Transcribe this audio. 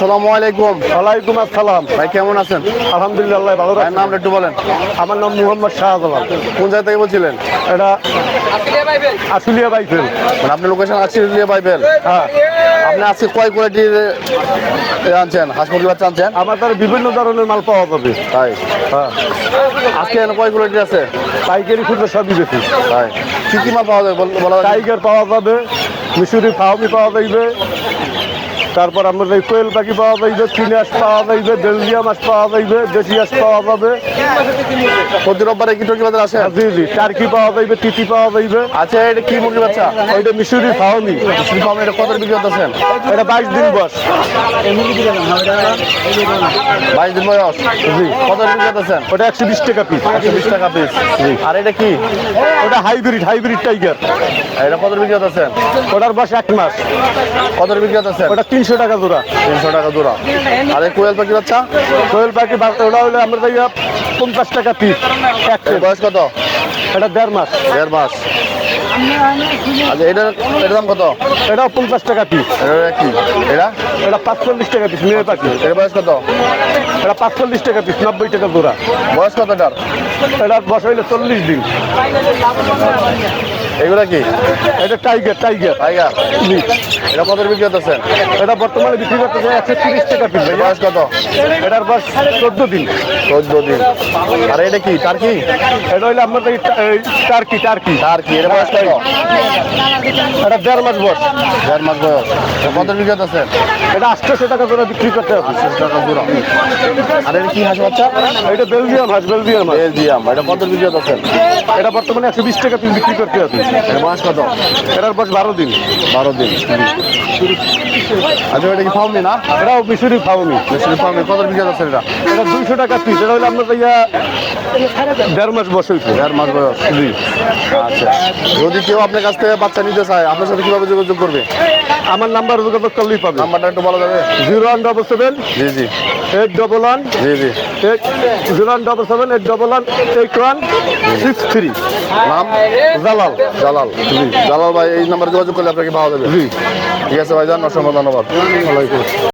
আসসালামু আলাইকুম। ওয়ালাইকুম আসসালাম। ভাই কেমন আছেন? আলহামদুলিল্লাহ ভালো রাখেন নামটা একটু বলেন। আমার নাম মোহাম্মদ শাহজালাল। কোন জায়গা থেকে বলছিলেন? এটা আশুলিয়া বাইফেল মানে আপনার লোকেশন আছে লিয়ে বাইবেল? হ্যাঁ। আপনি আজকে কয় কোয়ালিটির এ, আনছেন? হাঁস মুরগি বাচ্চা আনছেন? আমার দ্বারা বিভিন্ন ধরনের মাল পাওয়া যাবে। তাই? হ্যাঁ। আজকে কয় কোয়ালিটি আছে? পাইকারি খুঁজে সবই বেশি। তাই। কি কি মাল পাওয়া যায় বল- বলা টাইগার পাওয়া যাবে মিশুরি ফাউমি পাওয়া যাইবে তারপর আমাদের এই কোয়েল পাখি পাওয়া যাইবে চিনি হাঁস পাওয়া যাইবে বেলজিয়াম হাঁস পাওয়া যাইবে দেশি আস পাওয়া যাবে। প্রতি রোববারে কি টর্কি বাজার আসেন জি জি টার্কি পাওয়া যাইবে তিতি পাওয়া যাইবে আচ্ছা এটা কি মুরগি বাচ্চা? ওইটা মিশরি ফাউমি মুসলিম ফার্মে এটা কত বিক্রি করতেছেন? এটা বাইশ দিন বয়স। বাইশ দিন বয়স? জি। কত বিক্রি করতেছেন? ওটা একশো বিশ টাকা পিস একশো বিশ টাকা পিস জি। আর এটা কি? ওটা হাইব্রিড হাইব্রিড টাইগার। এটা কত বিক্রি করতেছেন? ওটার বয়স এক মাস। কত বিক্রি করতেছেন? ওটা তিনশো টাকা জোড়া। তিনশো টাকা জোড়া। আর এই কোয়েল পাখি বাচ্চা? কোয়েল পাখি ওটা হলে আমরা পঞ্চাশ টাকা পিস এক বয়স কত? এটা দেড় মাস। দেড় মাস। আচ্ছা এটার এটার দাম কত? এটাও পঞ্চাশ টাকা পিস এটা কি? এটা এটা পাঁচচল্লিশ টাকা পিস মেয়ে পাখি। এর বয়স কত? এটা পাঁচচল্লিশ টাকা পিস নব্বই টাকা জোড়া। বয়স কত এটার? এটা বসা হইলে চল্লিশ দিন। এগুলা কি? এটা টাইগার টাইগার। টাইগার। এটা কত বিক্রি করতেছেন? এটা বর্তমানে বিক্রি করতেছে একশো তিরিশ টাকা পিস বয়স কত? এটার বয়স চোদ্দ দিন। চোদ্দ দিন। আর এটা কি? তার কি? এটা হইলে আপনার টার্কি টার্কি। তার কি? এর বয়স কত? এটা দেড় মাস বয়স। দেড় মাস বয়স। এটা কত বিক্রি করতেছেন? এটা আটশোশো টাকা জোড়া বিক্রি করতে হবে। আটশো টাকা জোড়া আর এটা কি হাঁস বাচ্চা? এটা বেলজিয়াম হাঁস বেলজিয়াম বেলজিয়াম। এটা কত বিক্রি করতেছেন? এটা বর্তমানে একশো বিশ টাকা পিস বিক্রি করতে হবে। বয়স কত? এটার বয়স বারো দিন। বারো দিন। আচ্ছা এটা কি ফার্মি না? এটাও মিশরি ফাউমি। মিষ্টি ফার্মি কত বিক্রি করতেছেন এটা? এটা দুইশো টাকা পিস। এটা হলে আপনার ইয়া দেড় মাস বয়স হয়েছে। দেড় মাস বয়স। জি। আচ্ছা। যদি কেউ আপনার কাছ থেকে বাচ্চা নিতে চায় আপনার সাথে কীভাবে যোগাযোগ করবে? আমার নাম্বার যোগাযোগ করলেই পাবে। নাম্বারটা একটু বলা যাবে? Zero one double seven G G. Eight double one G G. Eight zero one double seven eight double one eight one six three. নাম? জালাল। জালাল। জালাল ভাই এই নাম্বারে যোগাযোগ করলে আপনাকে পাওয়া যাবে। ঠিক আছে ভাই জান অসংখ্য ধন্যবাদ।